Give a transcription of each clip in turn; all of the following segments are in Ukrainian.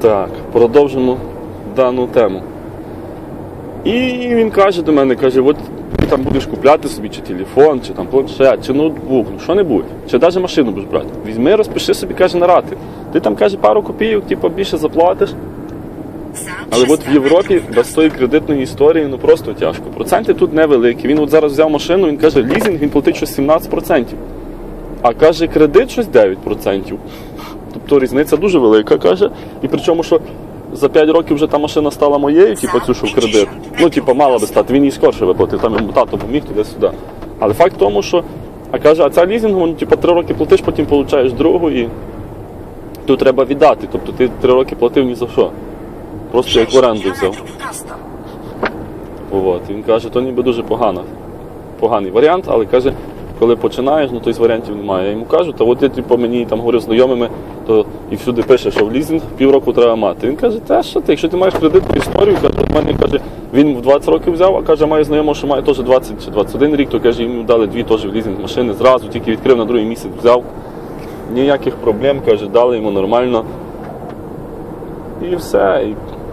Так, продовжимо дану тему. І він каже до мене, каже, от ти там будеш купляти собі чи телефон, чи там планшет, чи ноутбук, ну що-небудь, чи навіть машину будеш брати. Візьми, розпиши собі, каже, на рати. Ти там каже пару копійок, типу, більше заплатиш. Але от в Європі без тої кредитної історії ну просто тяжко. Проценти тут невеликі. Він от зараз взяв машину, він каже, лізинг він платить щось 17%. А каже, кредит щось 9%. Тобто різниця дуже велика, каже. І причому, що за 5 років вже та машина стала моєю, типу цю що в кредит. Ну, типу, мала би стати, він її скорше виплатив, там йому тато поміг туди-сюди. Але факт в тому, що, а каже, а ця лізингу, ну, типу, 3 роки платиш, потім получаєш другу і тут треба віддати. Тобто ти 3 роки платив ні за що. Просто як в оренду взяв. От. Він каже, то ніби дуже погано. Поганий варіант, але каже, коли починаєш, ну то із варіантів немає. Я йому кажу, та от я типу, мені там говорю знайомими, то і всюди пише, що в лізинг півроку треба мати. Він каже, та що ти, якщо ти маєш кредитну історію, каже, от мене каже, він в 20 років взяв, а каже, має знайомого, що має теж 20 чи 21 рік, то каже, йому дали дві теж в лізинг машини зразу, тільки відкрив на другий місяць взяв. Ніяких проблем, каже, дали йому нормально. І все. І,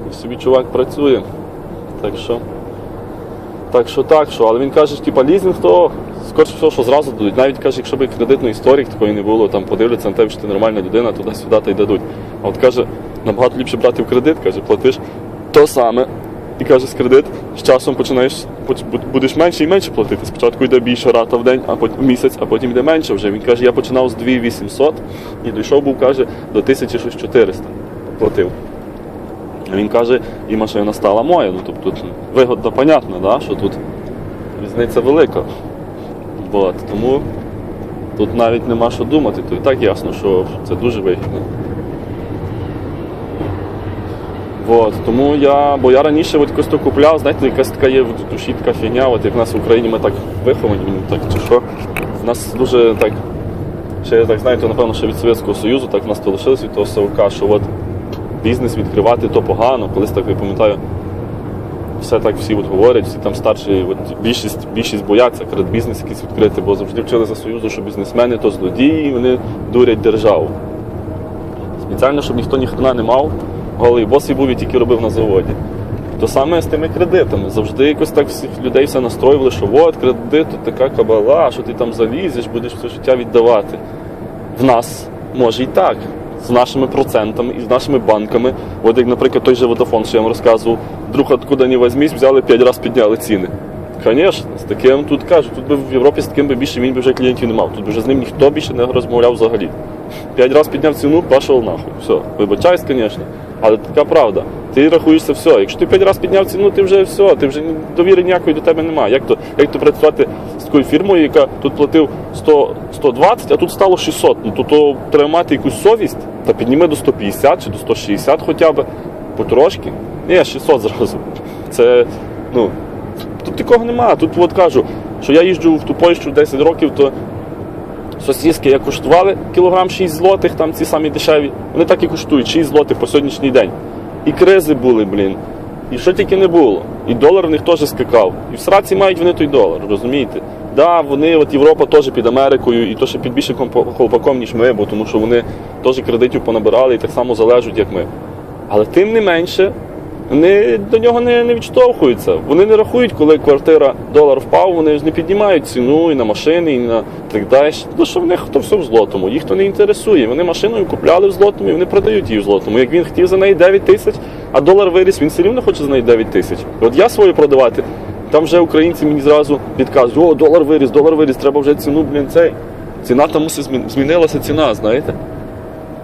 і собі чувак працює. Так що. Так що так, що, але він каже, типа лізинг, то скоріше всього, що зразу дадуть. Навіть каже, якщо б кредитної історії такої не було, там подивляться на тебе, що ти нормальна людина, туди-сюди та й дадуть. А от каже, набагато ліпше брати в кредит, каже, платиш то саме. І каже, з кредит з часом починаєш будеш менше і менше платити. Спочатку йде більша рата в день, а потім місяць, а потім йде менше вже. Він каже, я починав з 2800 і дійшов був, каже, до 1400 платив. Він каже, і машина стала моя. Ну, тобто тут вигодно, понятно, да, що тут різниця велика. От, тому тут навіть нема що думати, то і так ясно, що це дуже вигідно. От, тому я, бо я раніше от якось то купляв, знаєте, якась така є в душі така фігня, от як в нас в Україні ми так виховані, ну, так чи що. В нас дуже так, ще так знаєте, напевно, ще від Совєтського Союзу, так в нас то лишилось від того совка, що от бізнес відкривати то погано. Колись так я пам'ятаю, все так всі от говорять, всі там старші, от більшість, більшість бояться перед бізнес якийсь відкрити, бо завжди вчили за Союзу, що бізнесмени то злодії, вони дурять державу. Спеціально, щоб ніхто ніхрена не мав, голий бос і був і тільки робив на заводі. То саме з тими кредитами. Завжди якось так всіх людей все настроювали, що от кредит, то така кабала, що ти там залізеш, будеш все життя віддавати. В нас може і так. З нашими процентами і з нашими банками. От як, наприклад, той же Vodafone, що я вам розказував, друг откуда не возьмись, взяли 5 разів підняли ціни. Звісно, з таким тут кажуть, тут би в Європі з таким би більше він би вже клієнтів не мав. Тут би вже з ним ніхто більше не розмовляв взагалі. П'ять разів підняв ціну, пішов нахуй. Все, вибачаюсь, звісно. Але така правда. Ти рахуєшся все. Якщо ти п'ять разів підняв ціну, ти вже все, ти вже довіри ніякої до тебе немає. Як то, як то працювати з такою фірмою, яка тут платив 100, 120, а тут стало 600. Ну то, то треба мати якусь совість та підніми до 150 чи до 160 хоча б потрошки. Ні, 600 зразу. Це, ну, тут такого немає. Тут от кажу, що я їжджу в ту Польщу 10 років, то сосиски як коштували кілограм 6 злотих, там ці самі дешеві, вони так і коштують 6 злотих по сьогоднішній день. І кризи були, блін. І що тільки не було. І долар в них теж скакав. І в сраці мають вони той долар, розумієте? Да, вони, от Європа теж під Америкою, і то ще під більше комп- колпаком, ніж ми, бо тому що вони теж кредитів понабирали і так само залежать, як ми. Але тим не менше, вони до нього не, не відштовхуються. Вони не рахують, коли квартира долар впав, вони ж не піднімають ціну і на машини, і на так далі. Тому що в них то все в злотому, їх то не інтересує. Вони машиною купляли в злотому і вони продають її в злотому. Як він хотів за неї 9 тисяч, а долар виріс, він все рівно хоче за неї 9 тисяч. От я свою продавати. Там вже українці мені зразу підказують, о, долар виріс, долар виріс, треба вже ціну, блін, цей. Ціна там мусить змін- змінилася ціна, знаєте?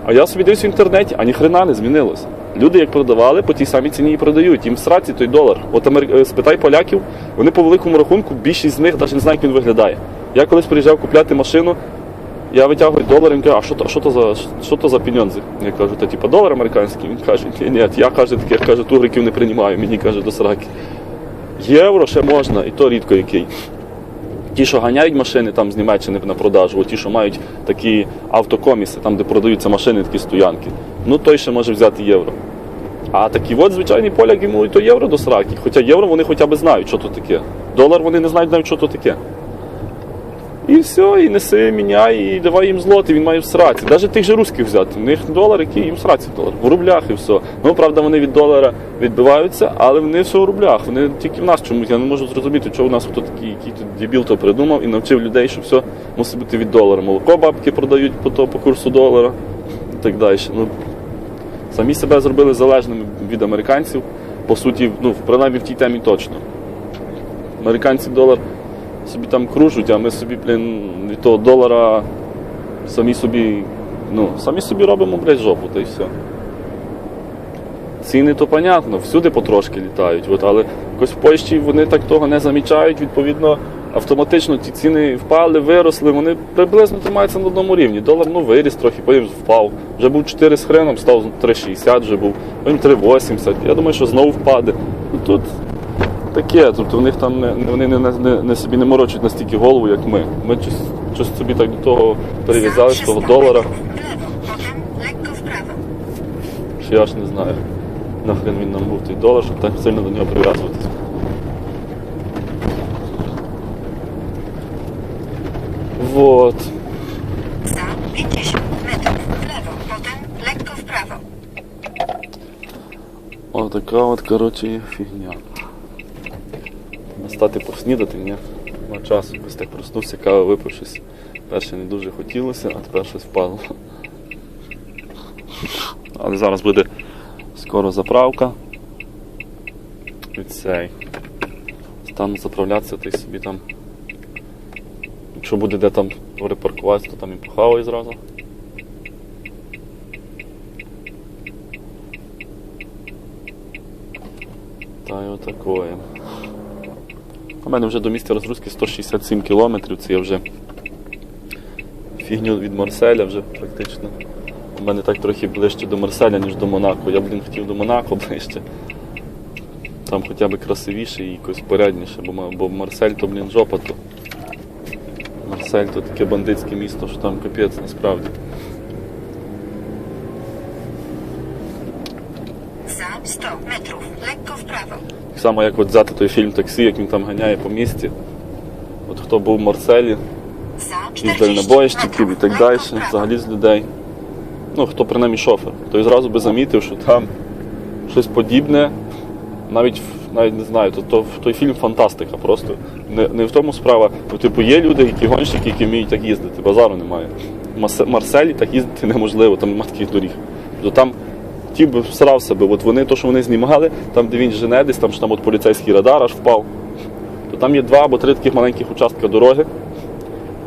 А я собі дивлюсь в інтернеті, а ніхрена не змінилось. Люди як продавали, по тій самій ціні і продають. Їм в сраці той долар. От Амер... е, спитай поляків, вони по великому рахунку, більшість з них навіть не знають, як він виглядає. Я колись приїжджав купляти машину, я витягую долар, він каже, а що то, що то за що то за піньонзи? Я кажу, та типа долар американський. Він каже, ні, ні, я каже, таких каже, тугриків не приймаю, мені каже до сраки. Євро ще можна, і то рідко який. Ті, що ганяють машини там з Німеччини на продажу, ті, що мають такі автокоміси, там, де продаються машини, такі стоянки, ну той ще може взяти євро. А такі от звичайний поляк йому і то євро до сраки. Хоча євро вони хоча б знають, що то таке. Долар вони не знають навіть, що то таке. І все, і неси, міняй, і давай їм злоти, він має в сраці. Навіть тих же русських взяти. У них долар, який їм в сраці долар. В рублях і все. Ну, правда, вони від долара відбиваються, але вони все в рублях. Вони тільки в нас чомусь. Я не можу зрозуміти, чого у нас хто такий, який тут дебіл то придумав і навчив людей, що все мусить бути від долара. Молоко бабки продають по, то, по курсу долара і так далі. Ну, самі себе зробили залежними від американців. По суті, ну, принаймні в тій темі точно. Американці долар собі там кружуть, а ми собі, блін, від того долара самі собі, ну, самі собі робимо, блядь, жопу, та й все. Ціни то понятно, всюди потрошки літають, от, але якось в Польщі вони так того не замічають, відповідно, автоматично ті ціни впали, виросли, вони приблизно тримаються на одному рівні. Долар ну, виріс трохи, потім впав. Вже був 4 з хреном, став 3,60 вже був, потім 3,80. Я думаю, що знову впаде. Ну, тут таке, тобто в них там не, вони не, не, не собі не морочать настільки голову, як ми. Ми щось, щось собі так до того перев'язали, з того долара, W lewo, potem lekko w prawo. що я ж не знаю. Нахрен він нам був той долар, щоб так сильно до нього прив'язуватися. Вот. Za 50 metrów w lewo, potem lekko w prawo. Отака от, коротше, фігня. Настати поснідати, ні? На часу якось так проснувся, каву випив щось. Перше не дуже хотілося, а тепер щось впало. Але зараз буде скоро заправка. І цей. Стану заправлятися, ти собі там. Якщо буде де там перепаркуватися, то там і похаваю зразу. Та й отакое. У мене вже до місця розгрузки 167 кілометрів, це я вже фігню від Марселя вже практично. У мене так трохи ближче до Марселя, ніж до Монако. Я, блін, хотів до Монако ближче. Там хоча б красивіше і якось порядніше, бо, бо Марсель то, блін, жопа то. Марсель то таке бандитське місто, що там капець насправді. Za 100 metrów, lekko w prawo. Так само, як от взяти той фільм таксі, як він там ганяє по місті. От хто був в Марселі, із 40 дальнобойщиків і так далі, взагалі з людей. Ну, хто принаймні шофер, той зразу би замітив, що там щось подібне, навіть навіть не знаю, то, то той фільм фантастика просто. Не, не в тому справа. Ну, типу, є люди, які гонщики, які вміють так їздити, базару немає. В Марселі так їздити неможливо, там немає таких доріг. То там ті би всрав себе, от вони, то, що вони знімали, там, де він жене, десь там, що там от поліцейський радар аж впав, то там є два або три таких маленьких участка дороги,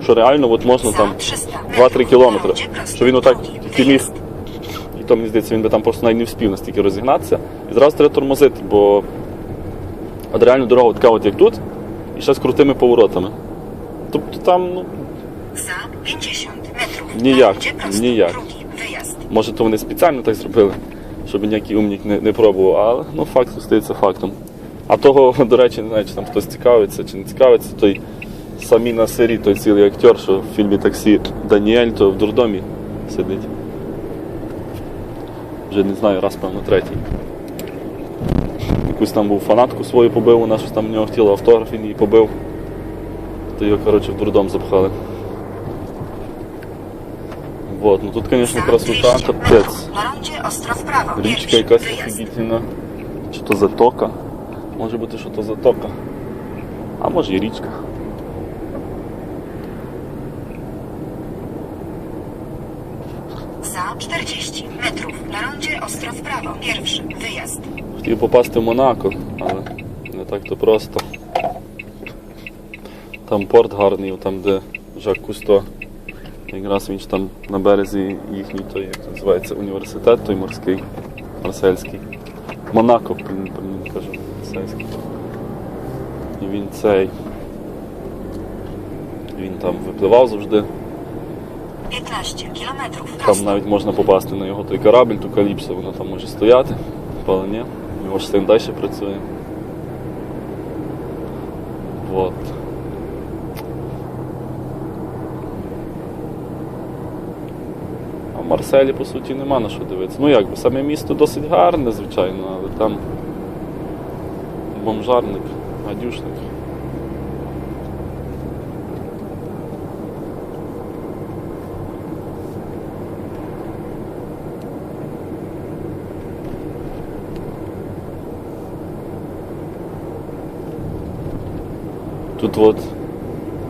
що реально от можна там 2-3 кілометри. Що він отак тільки міг. І то мені здається, він би там просто навіть не вспів настільки розігнатися. І зразу треба тормозити, бо от реально дорога така, от як тут, і ще з крутими поворотами. Тобто там, ну, Za 50 metrów. Nijak, będzie prosto, nijak. drugi wyjazd. може то вони спеціально так зробили, щоб ніякий умник не, не пробував, але ну, факт стається фактом. А того, до речі, не знаю, чи там хтось цікавиться чи не цікавиться, той самі на сирі, той цілий актер, що в фільмі таксі Даніель, то в дурдомі сидить. Вже не знаю, раз, певно, третій. Якусь там був фанатку свою побив, вона щось там в нього хотіла автограф, він її побив. То його, коротше, в дурдом запхали. Вот, ну тут, Za красота, 200 капець. metrów. Na rondzie ostro w prawo. Річка якась офігітельна. Чи то затока? Може бути, що то затока. А може і річка. Za 40 metrów. Na rondzie ostro w prawo. Pierwszy wyjazd. Хотів попасти в Монако, але не так то просто. Там порт гарний, там де Жак Кусто. Якраз він ж там на березі їхній той, як це називається, університет, той морський, марсельський. Монако, блін, кажу, марсельський. І він цей. Він там випливав завжди. 15 kilometrów. Там навіть можна попасти на його той корабль, ту каліпсо, воно там може стояти, але ні, його ж син далі працює. Вот. селі, по суті, нема на що дивитися. Ну як би, саме місто досить гарне, звичайно, але там бомжарник, гадюшник. Тут от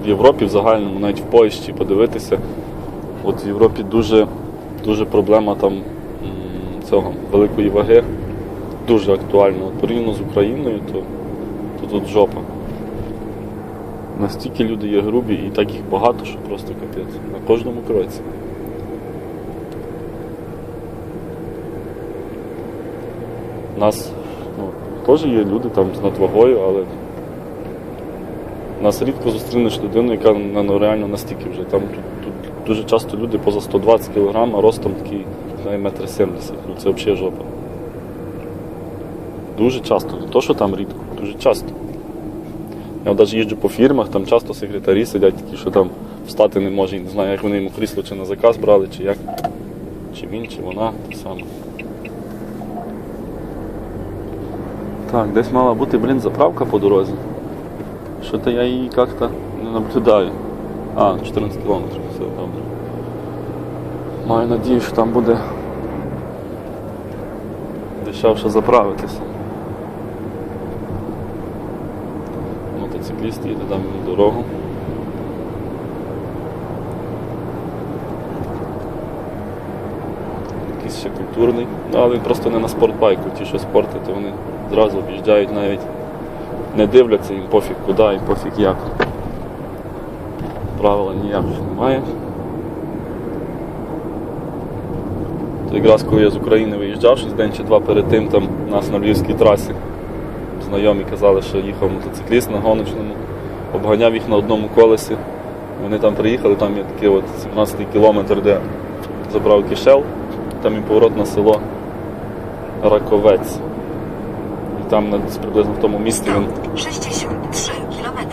в Європі в загальному, навіть в Польщі подивитися, от в Європі дуже дуже проблема там цього великої ваги, дуже актуальна. Порівняно з Україною, то, то тут жопа. Настільки люди є грубі і так їх багато, що просто капець. На кожному кроці. У нас ну, теж є люди там з надвагою, але нас рідко зустрінеш людину, яка ну, реально настільки вже. Там тут, тут дуже часто люди поза 120 кг, а ростом знає, метр 70. Ну це взагалі жопа. Дуже часто. Не то, що там рідко, дуже часто. Я навіть їжджу по фірмах, там часто секретарі сидять такі, що там встати не може, не знаю, як вони йому крісло чи на заказ брали, чи як. Чи він, чи вона, так само. Так, десь мала бути, блін, заправка по дорозі. Що-то я її як-то не наблюдаю. А, 14 кілометрів, все добре. Маю надію, що там буде дешевше заправитися. Мотоцикліст їде там на дорогу. Якийсь ще культурний. Ну, але він просто не на спортбайку. Ті, що спорти, то вони зразу об'їжджають навіть не дивляться, їм пофіг куди і пофіг як. Правила ніяких немає. То якраз коли я з України виїжджав, щось день чи два перед тим там у нас на Львівській трасі знайомі казали, що їхав мотоцикліст на гоночному, обганяв їх на одному колесі. Вони там приїхали, там є такий от 17-й кілометр, де забрав кишел, там і поворот на село Раковець. І там на- приблизно в тому місці він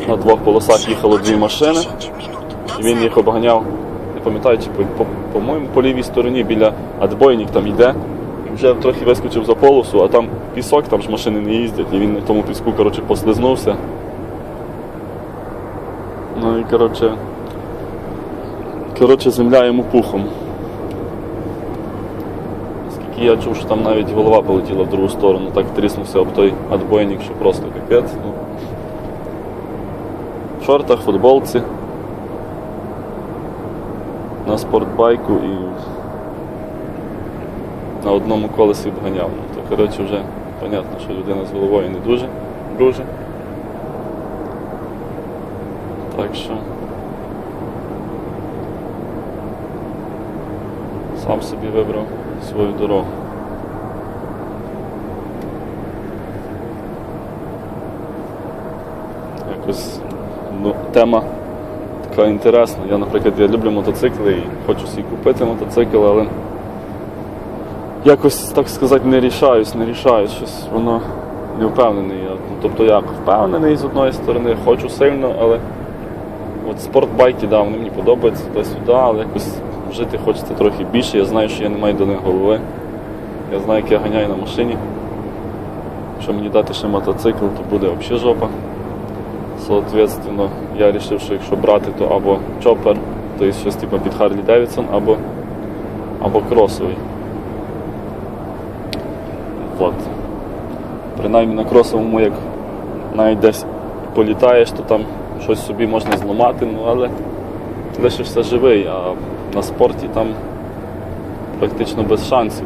на двох полосах їхало дві машини, він їх обганяв, не пам'ятаю, чи по, по, по-моєму по лівій стороні біля адбойник там йде. І вже трохи вискочив за полосу, а там пісок, там ж машини не їздять, і він на тому піску коротше, послизнувся. Ну і коротше, коротше, земля йому пухом. Скільки я чув, що там навіть голова полетіла в другу сторону, так тріснувся об той адбойник, що просто капець. Ну, в шортах, футболці, на спортбайку і на одному колесі обганяв. Ну, То коротше вже понятно, що людина з головою не дуже друже. Так що сам собі вибрав свою дорогу. Якось ну, тема така інтересна. Я, наприклад, я люблю мотоцикли і хочу собі купити мотоцикл, але якось, так сказати, не рішаюсь, не рішаюсь, щось воно не впевнений. Я, ну, тобто я впевнений з одної сторони, хочу сильно, але от спортбайки, да, вони мені подобаються туди-сюди, але якось жити хочеться трохи більше. Я знаю, що я не маю до них голови. Я знаю, як я ганяю на машині. Якщо мені дати ще мотоцикл, то буде взагалі жопа. Соответственно, я вирішив, що якщо брати, то або чопер, то є щось типу під Харлі Девідсон, або, або кросовий. От. Принаймні на кросовому, як навіть десь політаєш, то там щось собі можна зламати, ну але лишишся живий, а на спорті там практично без шансів.